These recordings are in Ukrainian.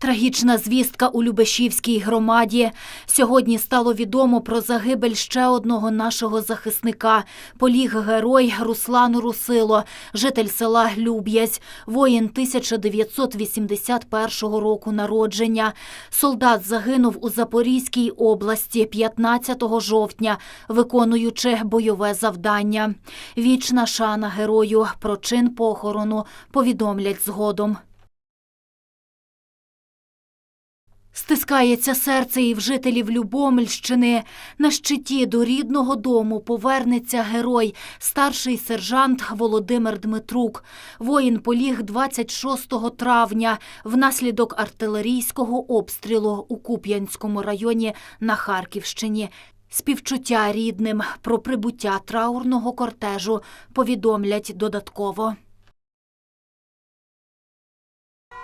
Трагічна звістка у Любешівській громаді. Сьогодні стало відомо про загибель ще одного нашого захисника. Поліг герой Руслан Русило, житель села Люб'язь, воїн 1981 року народження. Солдат загинув у Запорізькій області 15 жовтня, виконуючи бойове завдання. Вічна шана герою про чин похорону повідомлять згодом. Стискається серце і в жителів Любомельщини. На щиті до рідного дому повернеться герой, старший сержант Володимир Дмитрук. Воїн поліг 26 травня внаслідок артилерійського обстрілу у Куп'янському районі на Харківщині. Співчуття рідним про прибуття траурного кортежу повідомлять додатково.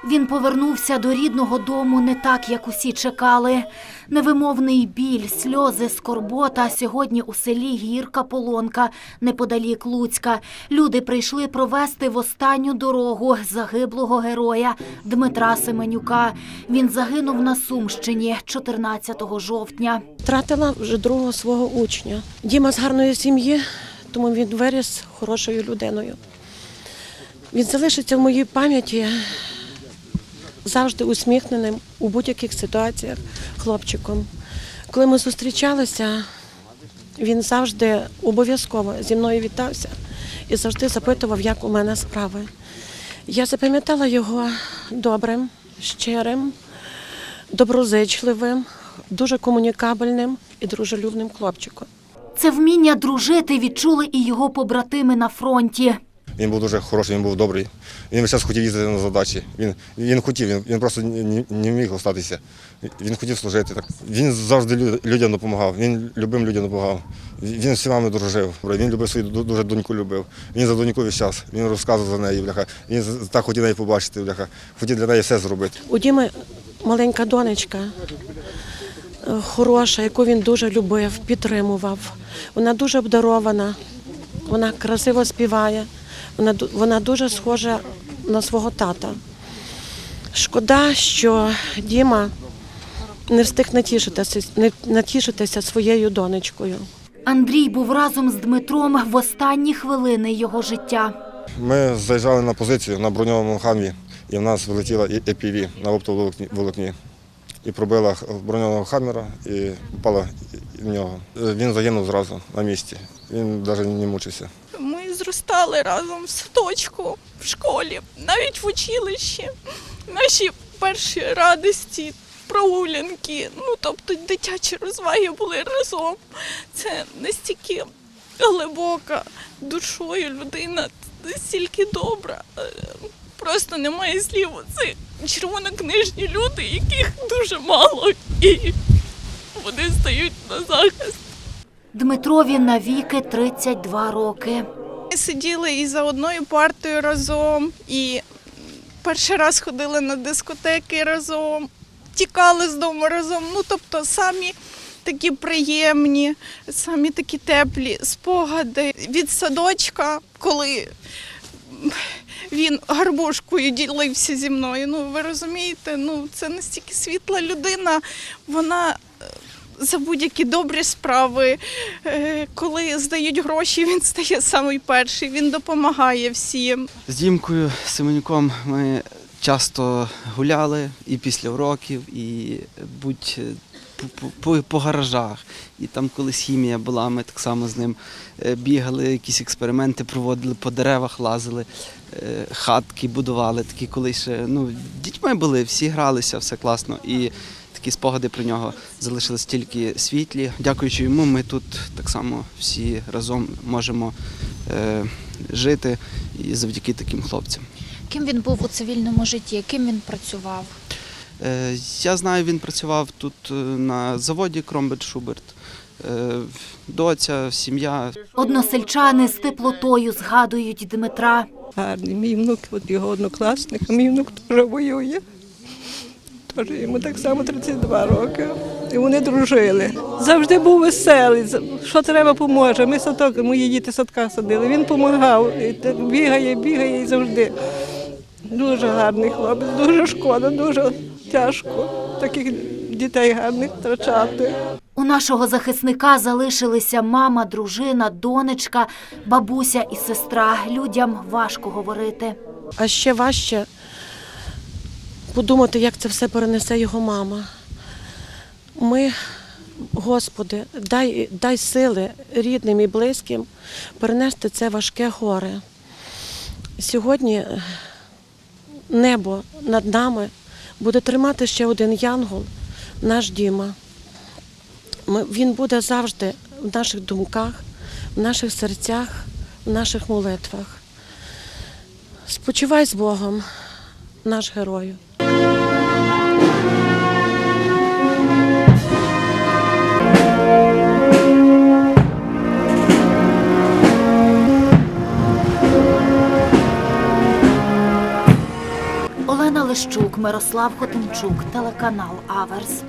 Він повернувся до рідного дому не так, як усі чекали. Невимовний біль, сльози, скорбота сьогодні у селі Гірка Полонка, неподалік Луцька. Люди прийшли провести в останню дорогу загиблого героя Дмитра Семенюка. Він загинув на Сумщині 14 жовтня. Втратила вже другого свого учня. Діма з гарної сім'ї, тому він виріс хорошою людиною. Він залишиться в моїй пам'яті завжди усміхненим у будь-яких ситуаціях хлопчиком. Коли ми зустрічалися, він завжди обов'язково зі мною вітався і завжди запитував, як у мене справи. Я запам'ятала його добрим, щирим, доброзичливим, дуже комунікабельним і дружелюбним хлопчиком. Це вміння дружити відчули і його побратими на фронті. Він був дуже хороший, він був добрий. Він весь час хотів їздити на задачі. Він, він хотів, він, він просто не, міг остатися. Він хотів служити. Так. Він завжди людям допомагав, він любим людям допомагав. Він всіма дружив. Він любив свою дуже доньку любив. Він за доньку весь час. Він розказував за неї, бляха. Він так хотів неї побачити, бляха. Хотів для неї все зробити. У Діми маленька донечка, е, хороша, яку він дуже любив, підтримував. Вона дуже обдарована, вона красиво співає, вона, вона дуже схожа на свого тата. Шкода, що Діма не встиг натішитися, не- натішитися своєю донечкою. Андрій був разом з Дмитром в останні хвилини його життя. Ми заїжджали на позицію на броньованому хамві, і в нас вилетіла епіві на оптоволокні волокні. І пробила броньованого хаммера і попала і- в нього. Е, Він загинув зразу на місці. Він навіть не мучився. Зростали разом в садочку, в школі, навіть в училищі. Наші перші радості, прогулянки, ну тобто дитячі розваги були разом. Це настільки глибока душою людина, настільки добра. Е, Просто немає слів. Це червонокнижні люди, яких дуже мало, і вони стають на захист. Дмитрові навіки 32 роки. Ми сиділи і за одною партою разом, і перший раз ходили на дискотеки разом, тікали з дому разом. Ну, тобто, самі такі приємні, самі такі теплі спогади від садочка, коли він гарбушкою ділився зі мною. Ну, ви розумієте, ну це настільки світла людина, вона. Е, За будь-які добрі справи, Е, коли здають гроші, він стає самий перший, він допомагає всім. З Дімкою Семенюком ми часто гуляли і після уроків, і будь по, по, по гаражах. І там колись хімія була, ми так само з ним е, бігали, якісь експерименти проводили, по деревах лазили, е, хатки будували, такі колись ну, дітьми були, всі гралися, все класно. І такі спогади про нього залишились тільки світлі. Дякуючи йому, ми тут так само всі разом можемо е, жити і завдяки таким хлопцям. Ким він був у цивільному житті, ким він працював? Е, я знаю, він працював тут е, на заводі Кромбет Шуберт. Е, доця, сім'я. Односельчани з теплотою згадують Дмитра. гарний. Мій внук, от його однокласник, мій внук теж воює. Теж йому так само 32 роки. І вони дружили. Завжди був веселий. Що треба, поможе. Ми садок, мої діти садка садили. Він допомагав. Бігає, бігає і завжди. Дуже гарний хлопець, дуже шкода, дуже тяжко таких дітей гарних втрачати. У нашого захисника залишилися мама, дружина, донечка, бабуся і сестра. Людям важко говорити. А ще важче подумати, як це все перенесе його мама. Ми, Господи, дай, дай сили рідним і близьким перенести це важке горе. Сьогодні е, небо над нами буде тримати ще один янгол, наш Діма. Він буде завжди в наших думках, в наших серцях, в наших молитвах. Спочивай з Богом, наш герою. Мирослав Хотимчук, телеканал Аверс.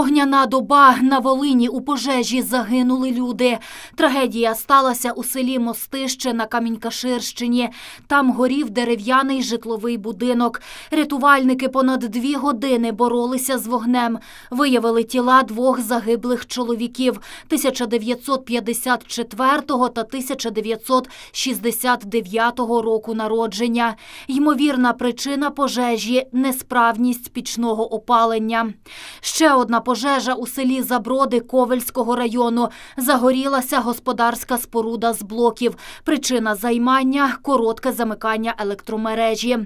Вогняна доба на Волині у пожежі загинули люди. Трагедія сталася у селі Мостище на Камінькаширщині. Там горів дерев'яний житловий будинок. Рятувальники понад дві години боролися з вогнем. Виявили тіла двох загиблих чоловіків 1954 та 1969 року народження. Ймовірна причина пожежі несправність пічного опалення. Ще одна пожежа у селі Заброди Ковельського району. Загорілася господарська споруда з блоків. Причина займання коротке замикання електромережі.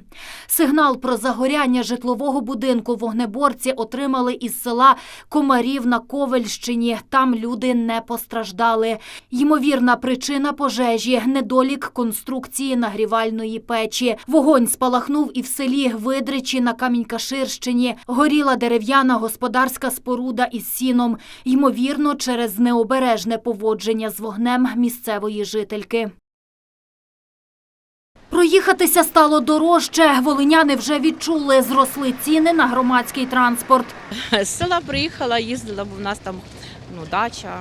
Сигнал про загоряння житлового будинку вогнеборці отримали із села Комарів на Ковельщині. Там люди не постраждали. Ймовірна причина пожежі недолік конструкції нагрівальної печі. Вогонь спалахнув і в селі Видричі на Камінькаширщині. Горіла дерев'яна господарська споруда із сіном. Ймовірно, через необережне поводження з вогнем місцевої жительки. Проїхатися стало дорожче. Волиняни вже відчули, зросли ціни на громадський транспорт. З села приїхала, їздила, бо в нас там ну, дача,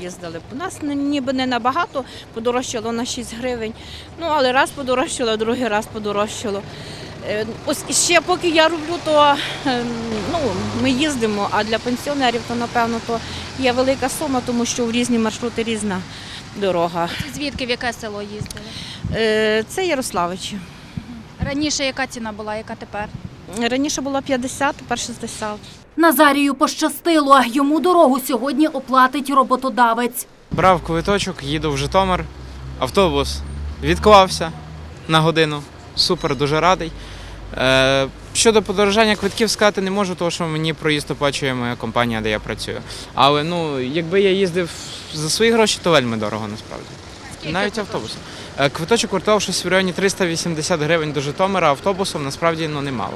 їздили. У нас ні- ніби не набагато, подорожчало на 6 гривень. Ну, але раз подорожчало, другий раз подорожчало. Е, Ось ще поки я роблю, то е, ну, ми їздимо, а для пенсіонерів то, напевно, то є велика сума, тому що в різні маршрути різна дорога. Звідки в яке село їздили? Е, Це Ярославичі. Раніше яка ціна була, яка тепер? Раніше було 50, тепер 60. Назарію пощастило. Йому дорогу сьогодні оплатить роботодавець. Брав квиточок, їду в Житомир. Автобус відклався на годину. Супер, дуже радий. Е, щодо подорожання квитків сказати не можу, тому що мені проїзд оплачує моя компанія, де я працюю. Але ну, якби я їздив за свої гроші, то вельми дорого насправді. Навіть автобусом. Е, Квиточок коштував щось в районі 380 гривень до Житомира, автобусом насправді ну, немало.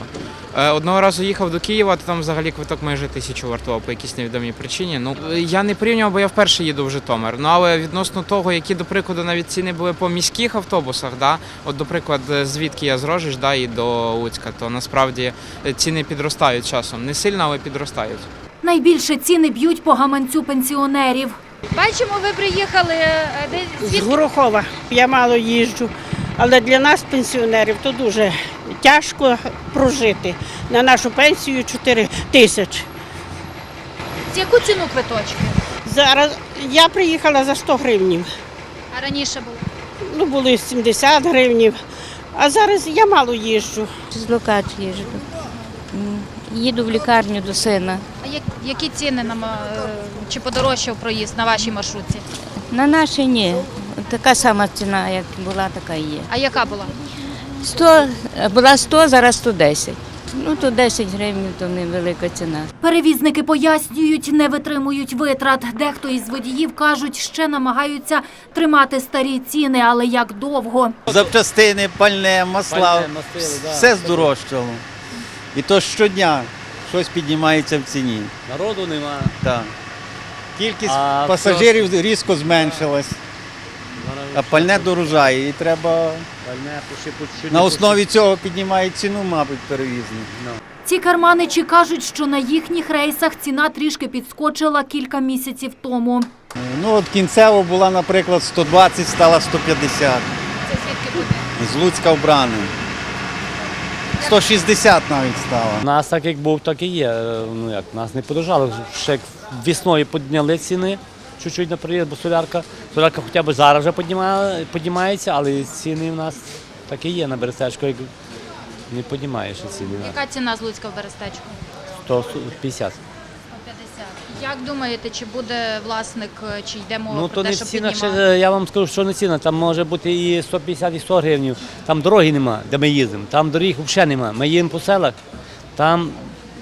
Е, Одного разу їхав до Києва, то там взагалі квиток майже тисячу вартував по якійсь невідомій причині. Ну я не порівнював, бо я вперше їду в Житомир. Ну але відносно того, які, до прикладу, навіть ціни були по міських автобусах, да, от, до прикладу, звідки я з Рожиш, да, і до Луцька, то насправді е, ціни підростають часом. Не сильно, але підростають. Найбільше ціни б'ють по гаманцю пенсіонерів. Бачимо, ви приїхали е, де З? Горохова я мало їжджу, але для нас, пенсіонерів, то дуже тяжко прожити. На нашу пенсію 4 тисячі. З яку ціну квиточки? Зараз я приїхала за 100 гривнів. А раніше було? Ну, були 70 гривнів, а зараз я мало їжджу. З Лукач їжджу. Їду в лікарню до сина. А як, які ціни нам е, чи подорожчав проїзд на вашій маршрутці? На нашій ні. Така сама ціна, як була, така і є. А яка була? 100, була 100, зараз 110. Ну, то 10 гривень, то невелика ціна. Перевізники пояснюють, не витримують витрат. Дехто із водіїв кажуть, ще намагаються тримати старі ціни, але як довго. Запчастини, пальне, масла, все здорожчало. І то щодня щось піднімається в ціні. Народу нема. Так. Кількість А пасажирів різко зменшилась, а пальне дорожає. І треба на основі цього піднімають ціну, мабуть, перевізник. Ці карманичі кажуть, що на їхніх рейсах ціна трішки підскочила кілька місяців тому. Ну от кінцево була, наприклад, 120, стала 150. Це звідки буде? З Луцька в Брани. 160 навіть стало. У нас так як був, так і є. Ну як, нас не подорожали. Ще як весною підняли ціни чуть-чуть на приїзд, бо солярка. Солярка хоча б зараз вже піднімає, піднімається, але ціни в нас так і є на берестечку, як не піднімаєш ціни. Яка ціна з Луцька в Берестечку? 150. 150. Як думаєте, чи буде власник, е, чи йде мова Ну про то те, не що ціна, ще, я вам скажу, що не ціна. Там може бути і 150, і 100 гривень. Там дороги нема, де ми їздимо. Там доріг взагалі нема. Ми їдемо по селах, там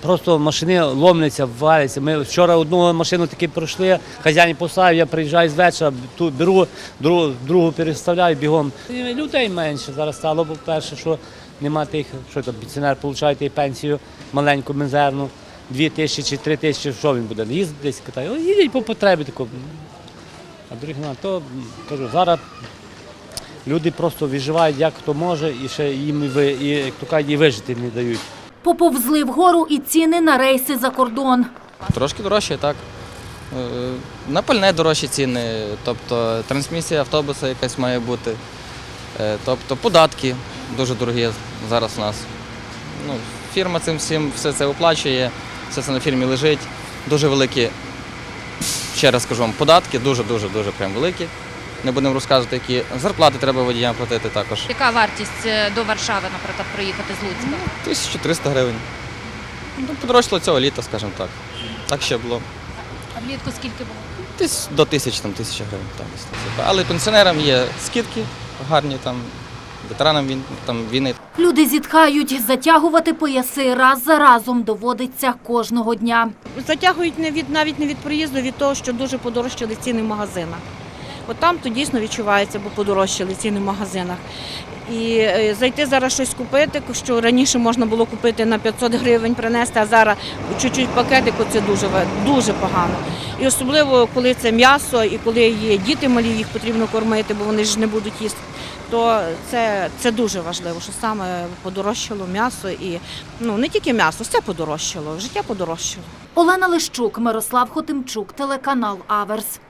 просто машини ломляться, валяться. Ми вчора одну машину таки пройшли, хазяїн поставив, я приїжджаю з вечора, ту беру, другу, другу переставляю бігом. І Людей менше зараз стало, бо перше, що нема тих, що там пенсіонер отримує пенсію маленьку, мізерну. Дві тисячі чи три тисячі, що він буде? Їздить десь катає. О, Їдіть по потребі тако. А других нема. То кажу, зараз люди просто виживають, як хто може, і ще їм і ви, і, як то кажуть, і вижити не дають. Поповзли вгору і ціни на рейси за кордон. Трошки дорожче, так. Е, На пальне дорожчі ціни, тобто трансмісія автобуса якась має бути. Е, Тобто податки дуже дорогі зараз у нас. Ну, фірма цим всім все це оплачує, все це на фірмі лежить. Дуже великі, ще раз скажу вам, податки, дуже-дуже дуже прям великі. Не будемо розказувати, які зарплати треба водіям платити також. Яка вартість е, до Варшави, наприклад, приїхати з Луцька? 1300 гривень. Ну, подорожчало цього літа, скажімо так. Так ще було. А влітку скільки було? Десь до тисячі, там, тисяча гривень. Так. Але пенсіонерам є скидки гарні, там, ветеранам він, там, війни. Люди зітхають, затягувати пояси раз за разом доводиться кожного дня. Затягують не від навіть не від проїзду, від того, що дуже подорожчали ціни в магазинах. От там то дійсно відчувається, бо подорожчали ціни в магазинах. І е, зайти зараз щось купити, що раніше можна було купити на 500 гривень принести, а зараз чуть-чуть пакетику це дуже дуже погано. І особливо коли це м'ясо, і коли є діти малі, їх потрібно кормити, бо вони ж не будуть їсти. То це, це дуже важливо, що саме подорожчало м'ясо і ну не тільки м'ясо, все подорожчало, життя подорожчало. Олена Лищук, Мирослав Хотимчук, телеканал Аверс.